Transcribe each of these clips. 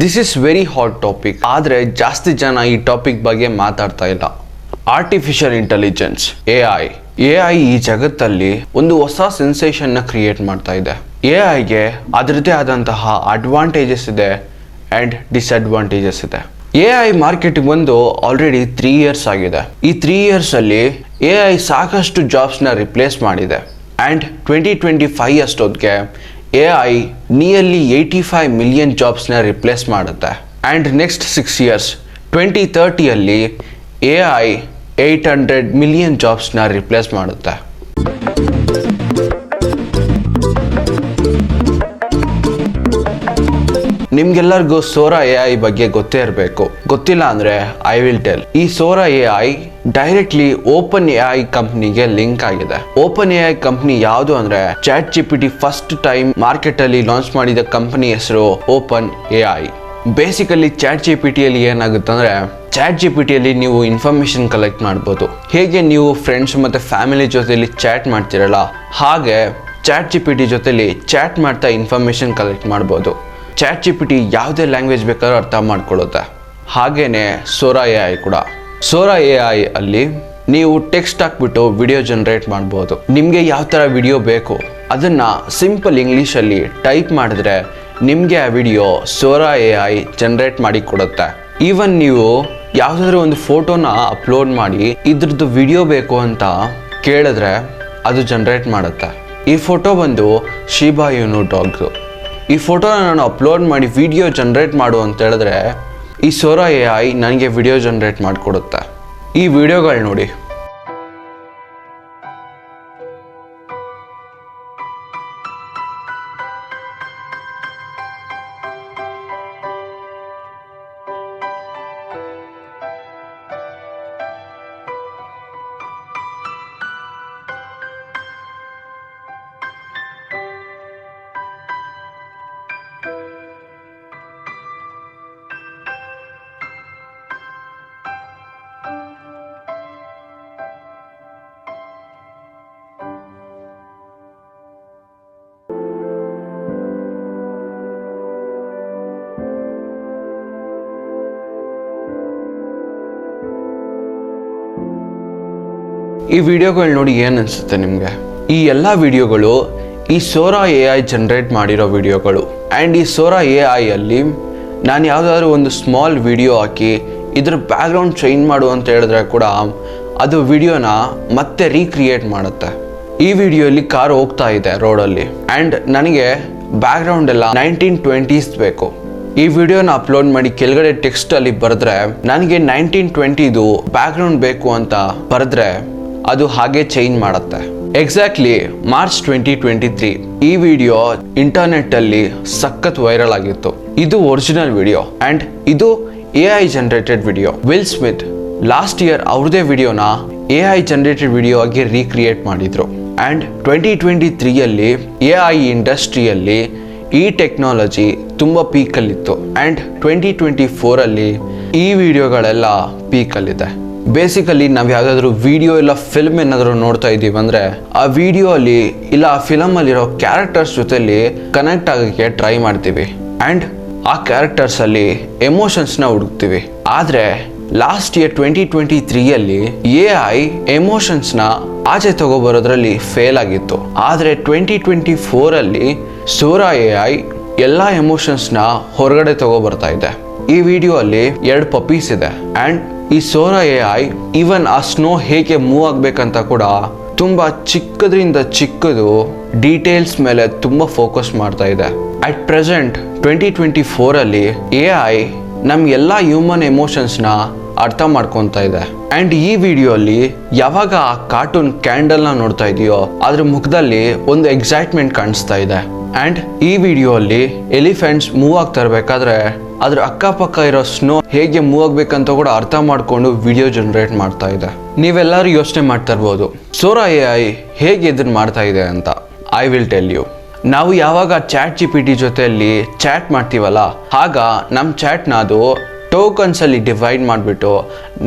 This is very hot topic ಆದರೆ ಜಾಸ್ತಿ ಜನ ಈ ಟಾಪಿಕ್ ಬಗ್ಗೆ ಮಾತಾಡ್ತಾ ಇಲ್ಲ. Artificial intelligence A I A I ಈ ಜಗತ್ತಲ್ಲಿ ಒಂದು ಹೊಸ ಸೆನ್ಸೇಷನ್ನ ಕ್ರಿಯೇಟ್ ಮಾಡ್ತಾ ಇದೆ. ಎ ಐಗೆ ಅದರದೇ ಆದಂತಹ ಅಡ್ವಾಂಟೇಜಸ್ ಇದೆ ಆ್ಯಂಡ್ ಡಿಸ್ಅಡ್ವಾಂಟೇಜಸ್ ಇದೆ. ಎ ಐ ಮಾರ್ಕೆಟಿಗೆ ಬಂದು ಆಲ್ರೆಡಿ ತ್ರೀ ಇಯರ್ಸ್ ಆಗಿದೆ. ಈ ತ್ರೀ ಇಯರ್ಸಲ್ಲಿ ಎ ಐ ಸಾಕಷ್ಟು ಜಾಬ್ಸ್ನ ರಿಪ್ಲೇಸ್ ಮಾಡಿದೆ. ಆ್ಯಂಡ್ ಟ್ವೆಂಟಿ ಟ್ವೆಂಟಿ ಫೈವ್ ಅಷ್ಟೊತ್ತಿಗೆ A I nearly eighty five million ಜಾಬ್ಸ್ನ replace ಮಾಡುತ್ತೆ. And next six years twenty ತರ್ಟಿಯಲ್ಲಿ A I eight hundred million ಜಾಬ್ಸ್ನ replace ಮಾಡುತ್ತೆ. ನಿಮ್ಗೆಲ್ಲರಿಗೂ ಸೋರಾ ಎ ಐ ಬಗ್ಗೆ ಗೊತ್ತೇ ಇರಬೇಕು. ಗೊತ್ತಿಲ್ಲ ಅಂದರೆ ಐ ವಿಲ್ ಟೆಲ್ ಈ Sora A I directly open A I ಕಂಪ್ನಿಗೆ ಲಿಂಕ್ ಆಗಿದೆ. ಓಪನ್ ಎ ಐ ಕಂಪ್ನಿ ಯಾವುದು ಅಂದ್ರೆ chat G P T first time market ಅಲ್ಲಿ ಲಾಂಚ್ ಮಾಡಿದ ಕಂಪನಿ ಹೆಸರು open A I basically chat G P ಟಿಯಲ್ಲಿ ಏನಾಗುತ್ತೆ ಅಂದ್ರೆ ಚಾಟ್ ಜಿ ಪಿ ಟಿಯಲ್ಲಿ ನೀವು ಇನ್ಫಾರ್ಮೇಶನ್ ಕಲೆಕ್ಟ್ ಮಾಡ್ಬೋದು. ಹೇಗೆ ನೀವು ಫ್ರೆಂಡ್ಸ್ ಮತ್ತೆ ಫ್ಯಾಮಿಲಿ ಜೊತೆಲಿ ಚಾಟ್ ಮಾಡ್ತಿರಲ್ಲ, ಹಾಗೆ ಚಾಟ್ ಜಿ ಪಿ ಟಿ ಜೊತೆಲಿ ಚಾಟ್ ಮಾಡ್ತಾ ಇನ್ಫಾರ್ಮೇಶನ್ ಕಲೆಕ್ಟ್ ಮಾಡ್ಬೋದು. ಚಾಟ್ ಜಿ ಪಿ ಟಿ ಯಾವುದೇ ಲ್ಯಾಂಗ್ವೇಜ್ ಬೇಕಾದ್ರೂ ಅರ್ಥ ಮಾಡ್ಕೊಳ್ಳುತ್ತೆ. ಹಾಗೇನೆ ಸೋರಾ ಎ ಐ ಕೂಡ. ಸೋರಾ ಎ ಐ ಅಲ್ಲಿ ನೀವು ಟೆಕ್ಸ್ಟ್ ಹಾಕ್ಬಿಟ್ಟು ವಿಡಿಯೋ ಜನರೇಟ್ ಮಾಡ್ಬೋದು. ನಿಮಗೆ ಯಾವ ಥರ ವಿಡಿಯೋ ಬೇಕು, ಅದನ್ನು ಸಿಂಪಲ್ ಇಂಗ್ಲೀಷಲ್ಲಿ ಟೈಪ್ ಮಾಡಿದ್ರೆ ನಿಮಗೆ ಆ video Sora A I generate ಮಾಡಿ ಕೊಡುತ್ತೆ. ಈವನ್ ನೀವು ಯಾವುದಾದ್ರೂ ಒಂದು ಫೋಟೋನ ಅಪ್ಲೋಡ್ ಮಾಡಿ ಇದ್ರದ್ದು ವಿಡಿಯೋ ಬೇಕು ಅಂತ ಕೇಳಿದ್ರೆ ಅದು ಜನರೇಟ್ ಮಾಡುತ್ತೆ. ಈ ಫೋಟೋ ಬಂದು ಶಿಬಾ ಡಾಗ್ದು ಈ ಫೋಟೋನ ನಾನು ಅಪ್ಲೋಡ್ ಮಾಡಿ ವಿಡಿಯೋ ಜನರೇಟ್ ಮಾಡು ಅಂತ ಹೇಳಿದ್ರೆ ಈ ಸೋರಾ ಎ ಐ ನನಗೆ ವಿಡಿಯೋ ಜನರೇಟ್ ಮಾಡಿಕೊಡುತ್ತೆ. ಈ ವಿಡಿಯೋಗಳು ನೋಡಿ. ಈ ವಿಡಿಯೋಗಳು ನೋಡಿ ಏನು ಅನಿಸುತ್ತೆ ನಿಮಗೆ? ಈ ಎಲ್ಲ ವಿಡಿಯೋಗಳು ಈ ಸೋರಾ ಎ ಐ ಜನರೇಟ್ ಮಾಡಿರೋ ವಿಡಿಯೋಗಳು. ಆ್ಯಂಡ್ ಈ ಸೋರಾ ಎ ಐಯಲ್ಲಿ ನಾನು ಯಾವುದಾದ್ರೂ ಒಂದು ಸ್ಮಾಲ್ ವಿಡಿಯೋ ಹಾಕಿ ಇದ್ರ ಬ್ಯಾಕ್ಗ್ರೌಂಡ್ ಚೇಂಜ್ ಮಾಡು ಅಂತ ಹೇಳಿದ್ರೆ ಕೂಡ ಅದು ವಿಡಿಯೋನ ಮತ್ತೆ ರೀಕ್ರಿಯೇಟ್ ಮಾಡುತ್ತೆ. ಈ ವಿಡಿಯೋಲಿ ಕಾರ್ ಹೋಗ್ತಾ ಇದೆ ರೋಡಲ್ಲಿ. ಆ್ಯಂಡ್ ನನಗೆ ಬ್ಯಾಕ್ಗ್ರೌಂಡ್ ಎಲ್ಲ ನೈನ್ಟೀನ್ ಟ್ವೆಂಟೀಸ್ ಬೇಕು. ಈ ವಿಡಿಯೋನ ಅಪ್ಲೋಡ್ ಮಾಡಿ ಕೆಳಗಡೆ ಟೆಕ್ಸ್ಟ್ ಅಲ್ಲಿ ಬರೆದ್ರೆ, ನನಗೆ ನೈನ್ಟೀನ್ ಟ್ವೆಂಟಿದು ಬ್ಯಾಕ್ಗ್ರೌಂಡ್ ಬೇಕು ಅಂತ ಬರೆದ್ರೆ ಅದು ಹಾಗೆ ಚೇಂಜ್ ಮಾಡುತ್ತೆ. Exactly March twenty twenty three ಈ ವಿಡಿಯೋ ಇಂಟರ್ನೆಟ್ ಅಲ್ಲಿ ಸಖತ್ ವೈರಲ್ ಆಗಿತ್ತು. ಇದು ಒರಿಜಿನಲ್ ವಿಡಿಯೋ ಅಂಡ್ ಇದು A I generated video Will Smith last year ಅವ್ರದೇ ವಿಡಿಯೋನ ಎ ಐ ಜನರೇಟೆಡ್ ವಿಡಿಯೋ ಆಗಿ ರೀಕ್ರಿಯೇಟ್ ಮಾಡಿದ್ರು. ಅಂಡ್ ಟ್ವೆಂಟಿ ಟ್ವೆಂಟಿ ತ್ರೀಯಲ್ಲಿ ಎ ಐ ಇಂಡಸ್ಟ್ರಿಯಲ್ಲಿ ಈ ಟೆಕ್ನಾಲಜಿ ತುಂಬ ಪೀಕಲ್ಲಿತ್ತು ಆ್ಯಂಡ್ ಟ್ವೆಂಟಿ ಟ್ವೆಂಟಿ ಫೋರಲ್ಲಿ ಈ ವಿಡಿಯೋಗಳೆಲ್ಲ ಪೀಕಲ್ಲಿದೆ ಬೇಸಿಕಲಿ ನಾವು ಯಾವುದಾದ್ರೂ ವಿಡಿಯೋ ಇಲ್ಲ ಫಿಲ್ಮ್ ಏನಾದರೂ ನೋಡ್ತಾ ಇದ್ದೀವಿ ಅಂದರೆ, ಆ ವಿಡಿಯೋ ಅಲ್ಲಿ ಇಲ್ಲ ಆ ಫಿಲಮಲ್ಲಿರೋ ಕ್ಯಾರೆಕ್ಟರ್ಸ್ ಜೊತೆಲಿ ಕನೆಕ್ಟ್ ಆಗೋಕ್ಕೆ ಟ್ರೈ ಮಾಡ್ತೀವಿ. ಆ್ಯಂಡ್ ಆ ಕ್ಯಾರೆಕ್ಟರ್ಸಲ್ಲಿ ಎಮೋಷನ್ಸ್ನ ಹುಡುಕ್ತೀವಿ. ಆದರೆ ಲಾಸ್ಟ್ ಇಯರ್ ಟ್ವೆಂಟಿ ಟ್ವೆಂಟಿ ತ್ರೀಯಲ್ಲಿ ಎ ಐ ಎಮೋಷನ್ಸ್ನ ಆಚೆ ತಗೋಬರೋದ್ರಲ್ಲಿ ಫೇಲ್ ಆಗಿತ್ತು. ಆದರೆ ಟ್ವೆಂಟಿ ಟ್ವೆಂಟಿ ಫೋರಲ್ಲಿ ಸೋರಾ ಎ ಐ ಎಲ್ಲ ಎಮೋಷನ್ಸ್ನ ಹೊರಗಡೆ ತಗೋಬರ್ತಾ ಇದೆ. ಈ ವಿಡಿಯೋ ಅಲ್ಲಿ ಎರಡು ಪಪ್ಪೀಸ್ ಇದೆ. ಆ್ಯಂಡ್ ಈ ಸೋರಾ ಎ ಐ ಈವನ್ ಆ ಸ್ನೋ ಹೇಗೆ ಮೂವ್ ಆಗ್ಬೇಕಂತ ಕೂಡ ತುಂಬಾ ಚಿಕ್ಕದ್ರಿಂದ ಚಿಕ್ಕದು ಡೀಟೇಲ್ಸ್ ಮೇಲೆ ತುಂಬ ಫೋಕಸ್ ಮಾಡ್ತಾ ಇದೆ. ಅಟ್ ಪ್ರೆಸೆಂಟ್ ಟ್ವೆಂಟಿ ಟ್ವೆಂಟಿ ಫೋರಲ್ಲಿ ಎ ಐ ನಮ್ಮ ಎಲ್ಲ ಹ್ಯೂಮನ್ ಎಮೋಷನ್ಸ್ನ ಅರ್ಥ ಮಾಡ್ಕೊತಾ ಇದೆ. ಆ್ಯಂಡ್ ಈ ವಿಡಿಯೋಲಿ ಯಾವಾಗ ಆ ಕಾರ್ಟೂನ್ ಕ್ಯಾಂಡಲ್ನ ನೋಡ್ತಾ ಇದೆಯೋ, ಅದ್ರ ಮುಖದಲ್ಲಿ ಒಂದು ಎಕ್ಸೈಟ್ಮೆಂಟ್ ಕಾಣಿಸ್ತಾ ಇದೆ. ಆ್ಯಂಡ್ ಈ ವಿಡಿಯೋಲಿ ಎಲಿಫೆಂಟ್ಸ್ ಮೂವ್ ಆಗ್ತಾ ಇರಬೇಕಾದ್ರೆ ಅದ್ರ ಅಕ್ಕಪಕ್ಕ ಇರೋ ಸ್ನೋ ಹೇಗೆ ಮೂವ್ ಆಗ್ಬೇಕಂತ ಕೂಡ ಅರ್ಥ ಮಾಡಿಕೊಂಡು ವಿಡಿಯೋ ಜನರೇಟ್ ಮಾಡ್ತಾ ಇದೆ. ನೀವೆಲ್ಲರೂ ಯೋಚನೆ ಮಾಡ್ತಾ ಇರ್ಬೋದು ಸೋರಾ ಎ ಐ ಹೇಗೆ ಇದನ್ನ ಮಾಡ್ತಾ ಇದೆ ಅಂತ. ಐ ವಿಲ್ ಟೆಲ್ ಯು ನಾವು ಯಾವಾಗ ಚಾಟ್ ಜಿ ಪಿ ಟಿ ಜೊತೆಯಲ್ಲಿ ಚಾಟ್ ಮಾಡ್ತೀವಲ್ಲ, ಆಗ ನಮ್ಮ ಚಾಟ್ನ ಅದು ಟೋಕನ್ಸಲ್ಲಿ ಡಿವೈಡ್ ಮಾಡಿಬಿಟ್ಟು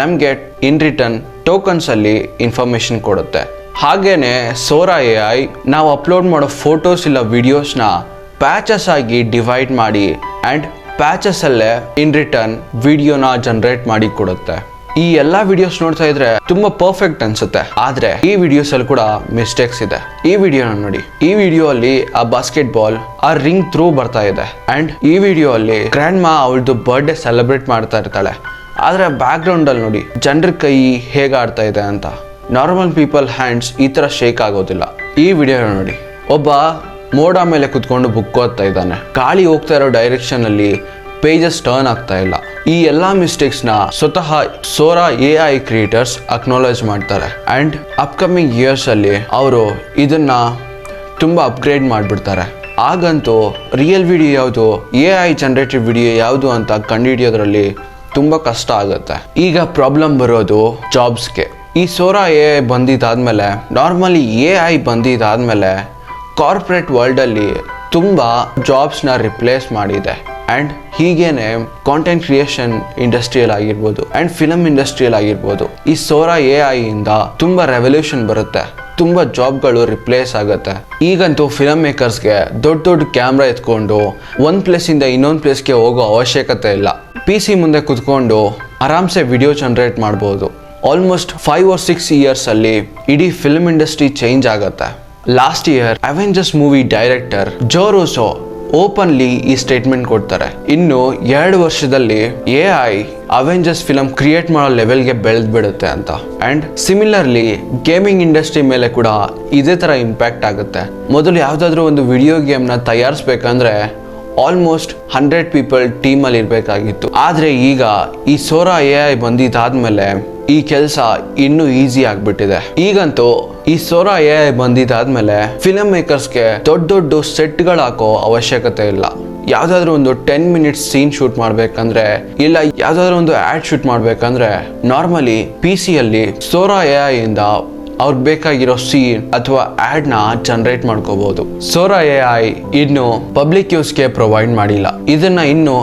ನಮಗೆ ಇನ್ ರಿಟರ್ನ್ ಟೋಕನ್ಸ್ ಅಲ್ಲಿ ಇನ್ಫಾರ್ಮೇಶನ್ ಕೊಡುತ್ತೆ. ಹಾಗೇನೆ ಸೋರಾ ಎ ಐ ನಾವು ಅಪ್ಲೋಡ್ ಮಾಡೋ ಫೋಟೋಸ್ ಇಲ್ಲ ವಿಡಿಯೋಸ್ನ ಪ್ಯಾಚಸ್ ಆಗಿ ಡಿವೈಡ್ ಮಾಡಿ ಆ್ಯಂಡ್ ಪ್ಯಾಚಸ್ ಅಲ್ಲೇ ಇನ್ ರಿಟರ್ನ್ ವಿಡಿಯೋನ ಜನರೇಟ್ ಮಾಡಿ ಕೊಡುತ್ತೆ. ಈ ಎಲ್ಲ ವಿಡಿಯೋಸ್ ನೋಡ್ತಾ ಇದ್ರೆ ತುಂಬಾ ಪರ್ಫೆಕ್ಟ್ ಅನ್ಸುತ್ತೆ. ಆದ್ರೆ ಈ ವಿಡಿಯೋಸ್ ಅಲ್ಲಿ ಕೂಡ ಮಿಸ್ಟೇಕ್ಸ್ ಇದೆ. ಈ ವಿಡಿಯೋನ ನೋಡಿ. ಈ ವಿಡಿಯೋ ಅಲ್ಲಿ ಆ ಬಾಸ್ಕೆಟ್ ಬಾಲ್ ಆ ರಿಂಗ್ ಥ್ರೂ ಬರ್ತಾ ಇದೆ. ಅಂಡ್ ಈ ವಿಡಿಯೋ ಅಲ್ಲಿ ಗ್ರ್ಯಾಂಡ್ ಮಾ ಅವಳದು ಬರ್ಡೇ ಸೆಲೆಬ್ರೇಟ್ ಮಾಡ್ತಾ ಇರ್ತಾಳೆ. ಆದ್ರೆ ಬ್ಯಾಕ್ ಅಲ್ಲಿ ನೋಡಿ, ಜನರ ಕೈ ಹೇಗಾಡ್ತಾ ಇದೆ ಅಂತ. ನಾರ್ಮಲ್ ಪೀಪಲ್ ಹ್ಯಾಂಡ್ಸ್ ಈ ಥರ ಶೇಕ್ ಆಗೋದಿಲ್ಲ. ಈ ವಿಡಿಯೋ ನೋಡಿ. ಒಬ್ಬ ಮೋಡ ಮೇಲೆ ಕುತ್ಕೊಂಡು ಬುಕ್ ಓದ್ತಾ ಇದ್ದಾನೆ. ಗಾಳಿ ಹೋಗ್ತಾ ಇರೋ ಡೈರೆಕ್ಷನಲ್ಲಿ ಪೇಜಸ್ ಟರ್ನ್ ಆಗ್ತಾ ಇಲ್ಲ. ಈ ಎಲ್ಲಾ ಮಿಸ್ಟೇಕ್ಸ್ನ ಸ್ವತಃ Sora A I creators acknowledge ಮಾಡ್ತಾರೆ. ಅಂಡ್ ಅಪ್ಕಮಿಂಗ್ ಇಯರ್ಸ್ ಅಲ್ಲಿ ಅವರು ಇದನ್ನ ತುಂಬಾ ಅಪ್ಗ್ರೇಡ್ ಮಾಡಿಬಿಡ್ತಾರೆ. ಆಗಂತೂ ರಿಯಲ್ ವಿಡಿಯೋ ಯಾವುದು ಎ ಐ ಜನರೇಟೆಡ್ ವಿಡಿಯೋ ಯಾವುದು ಅಂತ ಕಂಡುಹಿಡಿಯೋದ್ರಲ್ಲಿ ತುಂಬಾ ಕಷ್ಟ ಆಗುತ್ತೆ. ಈಗ ಪ್ರಾಬ್ಲಮ್ ಬರೋದು ಜಾಬ್ಸ್ಗೆ ಈ ಸೋರಾ ಎ ಐ ಬಂದಿದ್ದಾದ್ಮೇಲೆ, ನಾರ್ಮಲಿ ಎ ಐ ಬಂದಿದ್ದಾದ್ಮೇಲೆ ಕಾರ್ಪೊರೇಟ್ ವರ್ಲ್ಡಲ್ಲಿ ತುಂಬ ಜಾಬ್ಸ್ನ ರಿಪ್ಲೇಸ್ ಮಾಡಿದೆ. ಆ್ಯಂಡ್ ಹೀಗೇನೆ ಕಾಂಟೆಂಟ್ ಕ್ರಿಯೇಷನ್ ಇಂಡಸ್ಟ್ರಿಯಲ್ ಆಗಿರ್ಬೋದು ಆ್ಯಂಡ್ ಫಿಲಮ್ ಇಂಡಸ್ಟ್ರಿಯಲ್ ಆಗಿರ್ಬೋದು, ಈ ಸೋರಾ ಎ ಇಂದ ತುಂಬ ರೆವಲ್ಯೂಷನ್ ಬರುತ್ತೆ. ತುಂಬ ಜಾಬ್ಗಳು ರಿಪ್ಲೇಸ್ ಆಗುತ್ತೆ. ಈಗಂತೂ ಫಿಲಮ್ ಮೇಕರ್ಸ್ಗೆ ದೊಡ್ಡ ದೊಡ್ಡ ಕ್ಯಾಮ್ರಾ ಎತ್ಕೊಂಡು ಒಂದು ಪ್ಲೇಸಿಂದ ಇನ್ನೊಂದು ಪ್ಲೇಸ್ಗೆ ಹೋಗೋ ಅವಶ್ಯಕತೆ ಇಲ್ಲ. ಪಿ ಸಿ ಮುಂದೆ ಕುತ್ಕೊಂಡು ಆರಾಮ್ಸೆ ವಿಡಿಯೋ ಜನ್ರೇಟ್ ಮಾಡ್ಬೋದು. Almost five or six years ಅಲ್ಲಿ ಇಡೀ ಫಿಲ್ಮ್ ಇಂಡಸ್ಟ್ರಿ ಚೇಂಜ್ ಆಗುತ್ತೆ. Last year Avengers movie director Joe Russo openly ಈ ಸ್ಟೇಟ್ಮೆಂಟ್ ಕೊಡ್ತಾರೆ. ಇನ್ನು ಎರಡು ವರ್ಷದಲ್ಲಿ A I Avengers film create ಮಾಡೋ ಲೆವೆಲ್ಗೆ ಬೆಳೆದ್ ಬಿಡುತ್ತೆ ಅಂತ. ಅಂಡ್ ಸಿಮಿಲರ್ಲಿ ಗೇಮಿಂಗ್ ಇಂಡಸ್ಟ್ರಿ ಮೇಲೆ ಕೂಡ ಇದೇ ತರ ಇಂಪ್ಯಾಕ್ಟ್ ಆಗುತ್ತೆ. ಮೊದಲು ಯಾವ್ದಾದ್ರು ಒಂದು ವಿಡಿಯೋ ಗೇಮ್ನ ತಯಾರಿಸ್ಬೇಕಂದ್ರೆ ಆಲ್ಮೋಸ್ಟ್ ಹಂಡ್ರೆಡ್ ಪೀಪಲ್ ಟೀಮಲ್ಲಿ ಇರಬೇಕಾಗಿತ್ತು. ಆದರೆ ಈಗ ಈ ಸೋರಾ ಎ ಐ ಬಂದಿದ್ದಾದ್ಮೇಲೆ ಈ ಕೆಲಸ ಇನ್ನೂ ಈಸಿ ಆಗ್ಬಿಟ್ಟಿದೆ. ಈಗಂತೂ ಈ ಸೋರ ಎ ಬಂದಿದ್ದಾದ್ಮೇಲೆ ಫಿಲಮ್ ಮೇಕರ್ಸ್ಗೆ ದೊಡ್ಡ ದೊಡ್ಡ ಸೆಟ್ಗಳು ಹಾಕೋ ಅವಶ್ಯಕತೆ ಇಲ್ಲ. ಯಾವ್ದಾದ್ರು ಒಂದು ಟೆನ್ ಮಿನಿಟ್ಸ್ ಸೀನ್ ಶೂಟ್ ಮಾಡ್ಬೇಕಂದ್ರೆ ಇಲ್ಲ ಯಾವ್ದಾದ್ರು ಒಂದು ಆಡ್ ಶೂಟ್ ಮಾಡ್ಬೇಕಂದ್ರೆ ನಾರ್ಮಲಿ ಪಿ ಸಿಯಲ್ಲಿ ಸೋರಾ ಇಂದ ಅವ್ರಿಗೆ ಬೇಕಾಗಿರೋ ಸೀನ್ ಅಥವಾ ಆಡ್ನ ಜನರೇಟ್ ಮಾಡ್ಕೋಬಹುದು ಸೋರಾ ಎ ಐ ಇನ್ನು ಪಬ್ಲಿಕ್ ಯೂಸ್ಗೆ ಪ್ರೊವೈಡ್ ಮಾಡಿಲ್ಲ. ಇದನ್ನ ಇನ್ನು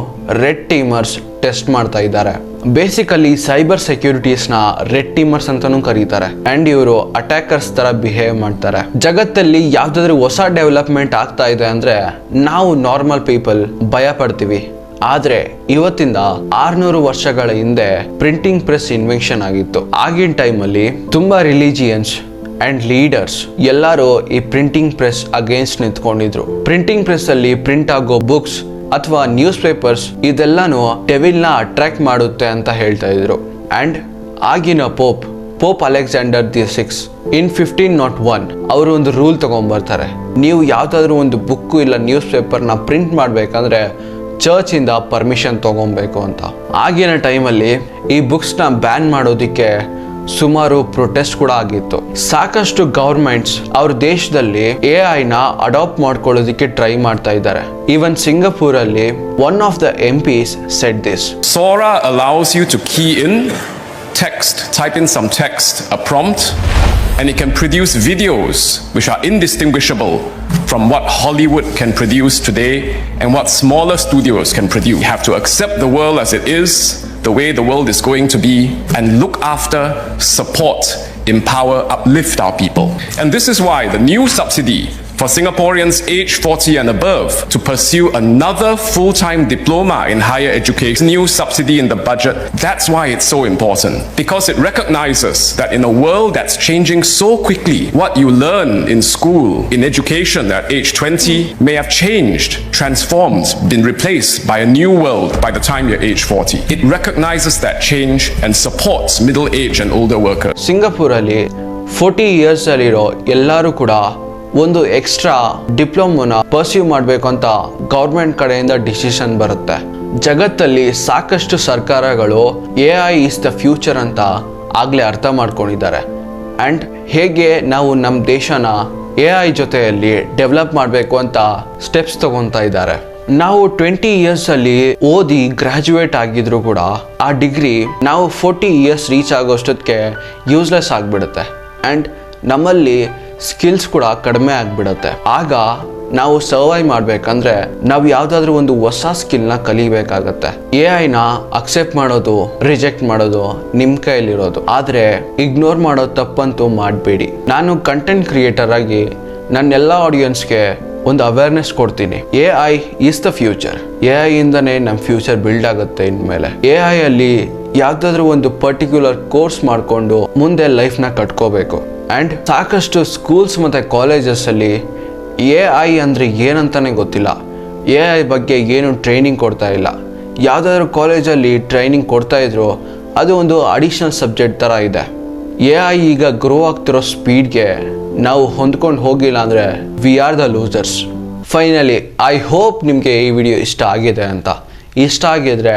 ರೆಡ್ ಟೀಮರ್ಸ್ ಟೆಸ್ಟ್ ಮಾಡ್ತಾ ಇದ್ದಾರೆ. ಬೇಸಿಕಲಿ ಸೈಬರ್ ಸೆಕ್ಯೂರಿಟೀಸ್ನ ರೆಡ್ ಟೀಮರ್ಸ್ ಅಂತಲೂ ಕರೀತಾರೆ. ಅಂಡ್ ಇವರು ಅಟ್ಯಾಕರ್ಸ್ ತರ ಬಿಹೇವ್ ಮಾಡ್ತಾರೆ. ಜಗತ್ತಲ್ಲಿ ಯಾವ್ದಾದ್ರು ಹೊಸ ಡೆವಲಪ್ಮೆಂಟ್ ಆಗ್ತಾ ಇದೆ ಅಂದ್ರೆ ನಾವು ನಾರ್ಮಲ್ ಪೀಪಲ್ ಭಯ ಪಡ್ತೀವಿ ಆದ್ರೆ ಇವತ್ತಿಂದ ಆರ್ನೂರು ವರ್ಷಗಳ ಹಿಂದೆ ಪ್ರಿಂಟಿಂಗ್ ಪ್ರೆಸ್ ಇನ್ವೆನ್ಷನ್ ಆಗಿತ್ತು. ಆಗಿನ ಟೈಮಲ್ಲಿ ತುಂಬಾ ರಿಲಿಜಿಯನ್ಸ್ ಅಂಡ್ ಲೀಡರ್ಸ್ ಎಲ್ಲರೂ ಈ ಪ್ರಿಂಟಿಂಗ್ ಪ್ರೆಸ್ ಅಗೇನ್ಸ್ಟ್ ನಿಂತ್ಕೊಂಡಿದ್ರು. ಪ್ರಿಂಟಿಂಗ್ ಪ್ರೆಸ್ ಅಲ್ಲಿ ಪ್ರಿಂಟ್ ಆಗೋ ಬುಕ್ಸ್ ಅಥವಾ ನ್ಯೂಸ್ ಪೇಪರ್ಸ್ ಇದೆಲ್ಲಾನು ಟೆವಿಲ್ನ ಅಟ್ರಾಕ್ಟ್ ಮಾಡುತ್ತೆ ಅಂತ ಹೇಳ್ತಾ ಇದ್ರು. ಅಂಡ್ ಆಗಿನ Pope Pope Alexander the six in fifteen nought one ಅವರು ಒಂದು ರೂಲ್ ತಗೊಂಡ್ಬರ್ತಾರೆ. ನೀವು ಯಾವುದಾದ್ರೂ ಒಂದು ಬುಕ್ ಇಲ್ಲ ನ್ಯೂಸ್ ಪೇಪರ್ನ ಪ್ರಿಂಟ್ ಮಾಡಬೇಕಂದ್ರೆ ಚರ್ಚ್ ಇಂದ ಪರ್ಮಿಷನ್ ತಗೊಬೇಕು ಅಂತ. ಆಗಿನ ಟೈಮಲ್ಲಿ ಈ ಬುಕ್ಸ್ನ ಬ್ಯಾನ್ ಮಾಡೋದಿಕ್ಕೆ ಸುಮಾರು ಪ್ರೊಟೆಸ್ಟ್ ಕೂಡ ಆಗಿತ್ತು ಸಾಕಷ್ಟು ಗವರ್ಮೆಂಟ್ಸ್ ಅವ್ರ ದೇಶದಲ್ಲಿ ಎ ನ ಅಡಾಪ್ಟ್ ಮಾಡ್ಕೊಳ್ಳೋದಿಕ್ಕೆ ಟ್ರೈ ಮಾಡ್ತಾ ಇದ್ದಾರೆ ಈವನ್ ಸಿಂಗಪೂರ್ ಅಲ್ಲಿ one of the M Ps said this Sora allows you to key in text, type in some text, a prompt, and it can produce videos which are indistinguishable from what Hollywood can produce today and what smaller studios can produce. You have to accept the world as it is, the way the world is going to be, and look after, support, empower, uplift our people. And this is why the new subsidy for Singaporeans aged 40 and above to pursue another full time diploma in higher education, new subsidy in the budget. That's why it's so important. Because it recognizes that in a world that's changing so quickly, what you learn in school, in education at age 20, may have changed, transformed, been replaced by a new world by the time you're age 40. It recognizes that change and supports middle age and older workers. ಸಿಂಗಪೂರಲ್ಲಿ forty years ಅಲ್ಲಿರೋ ಎಲ್ಲರೂ ಕೂಡ ಒಂದು extra ಡಿಪ್ಲೊಮೊನ pursue ಮಾಡಬೇಕು ಅಂತ government ಕಡೆಯಿಂದ decision ಬರುತ್ತೆ. ಜಗತ್ತಲ್ಲಿ ಸಾಕಷ್ಟು ಸರ್ಕಾರಗಳು A I is the future ಅಂತ ಆಗಲೇ ಅರ್ಥ ಮಾಡ್ಕೊಂಡಿದ್ದಾರೆ. ಆ್ಯಂಡ್ ಹೇಗೆ ನಾವು ನಮ್ಮ ದೇಶನ ಎ ಐ ಜೊತೆಯಲ್ಲಿ ಡೆವಲಪ್ ಮಾಡಬೇಕು ಅಂತ ಸ್ಟೆಪ್ಸ್ ತಗೊತಾ ಇದ್ದಾರೆ. ನಾವು ಟ್ವೆಂಟಿ ಇಯರ್ಸ್ ಅಲ್ಲಿ ಓದಿ ಗ್ರಾಜುಯೇಟ್ ಆಗಿದ್ರು ಕೂಡ ಆ ಡಿಗ್ರಿ ನಾವು ಫೋರ್ಟಿ ಇಯರ್ಸ್ ರೀಚ್ ಆಗೋಷ್ಟೊತ್ತಿಗೆ ಯೂಸ್ಲೆಸ್ ಆಗಿಬಿಡುತ್ತೆ. ಆ್ಯಂಡ್ ನಮ್ಮಲ್ಲಿ ಸ್ಕಿಲ್ಸ್ ಕೂಡ ಕಡಿಮೆ ಆಗಿಬಿಡತ್ತೆ. ಆಗ ನಾವು ಸರ್ವೈವ್ ಮಾಡಬೇಕಂದ್ರೆ ನಾವು ಯಾವ್ದಾದ್ರು ಒಂದು ಹೊಸ ಸ್ಕಿಲ್ನ ಕಲಿಬೇಕಾಗತ್ತೆ. ಎ ಐನ ಅಕ್ಸೆಪ್ಟ್ ಮಾಡೋದು ರಿಜೆಕ್ಟ್ ಮಾಡೋದು ನಿಮ್ ಕೈಲಿರೋದು. ಆದ್ರೆ ಇಗ್ನೋರ್ ಮಾಡೋ ತಪ್ಪಂತೂ ಮಾಡಬೇಡಿ. ನಾನು ಕಂಟೆಂಟ್ ಕ್ರಿಯೇಟರ್ ಆಗಿ ನನ್ನೆಲ್ಲ ಆಡಿಯನ್ಸ್ಗೆ ಒಂದು ಅವೇರ್ನೆಸ್ ಕೊಡ್ತೀನಿ. A I is the future A I ಇಂದನೇ ನಮ್ಮ ಫ್ಯೂಚರ್ ಬಿಲ್ಡ್ ಆಗುತ್ತೆ ಇನ್ಮೇಲೆ. ಎ ಐ ಅಲ್ಲಿ ಯಾವ್ದಾದ್ರು ಒಂದು ಪರ್ಟಿಕ್ಯುಲರ್ ಕೋರ್ಸ್ ಮಾಡಿಕೊಂಡು ಮುಂದೆ ಲೈಫ್ನ ಕಟ್ಕೋಬೇಕು. ಆ್ಯಂಡ್ ಸಾಕಷ್ಟು ಸ್ಕೂಲ್ಸ್ ಮತ್ತು ಕಾಲೇಜಸ್ ಅಲ್ಲಿ ಎ ಐ ಅಂದರೆ ಏನಂತಲೇ ಗೊತ್ತಿಲ್ಲ. ಎ ಐ ಬಗ್ಗೆ ಏನು ಟ್ರೈನಿಂಗ್ ಕೊಡ್ತಾ ಇಲ್ಲ. ಯಾವುದಾದ್ರು ಕಾಲೇಜಲ್ಲಿ ಟ್ರೈನಿಂಗ್ ಕೊಡ್ತಾ ಇದ್ರು, ಅದು ಒಂದು ಅಡಿಷನಲ್ ಸಬ್ಜೆಕ್ಟ್ ಥರ ಇದೆ. ಎ ಐ ಈಗ ಗ್ರೋ ಆಗ್ತಿರೋ ಸ್ಪೀಡ್ಗೆ ನಾವು ಹೊಂದ್ಕೊಂಡು ಹೋಗಿಲ್ಲ ಅಂದರೆ we are the losers finally I hope ನಿಮಗೆ ಈ ವಿಡಿಯೋ ಇಷ್ಟ ಆಗಿದೆ ಅಂತ. ಇಷ್ಟ ಆಗಿದ್ರೆ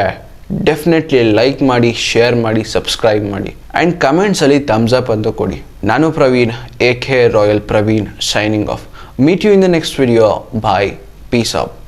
ಡೆಫಿನೆಟ್ಲಿ ಲೈಕ್ ಮಾಡಿ ಶೇರ್ ಮಾಡಿ ಸಬ್ಸ್ಕ್ರೈಬ್ ಮಾಡಿ. ಆ್ಯಂಡ್ ಕಮೆಂಟ್ಸಲ್ಲಿ ಥಮ್ಸ್ ಅಪ್ ಅಂತ ಕೊಡಿ. Nano Praveen, AK Royal Praveen signing off. Meet you in the next video. Bye. Peace out.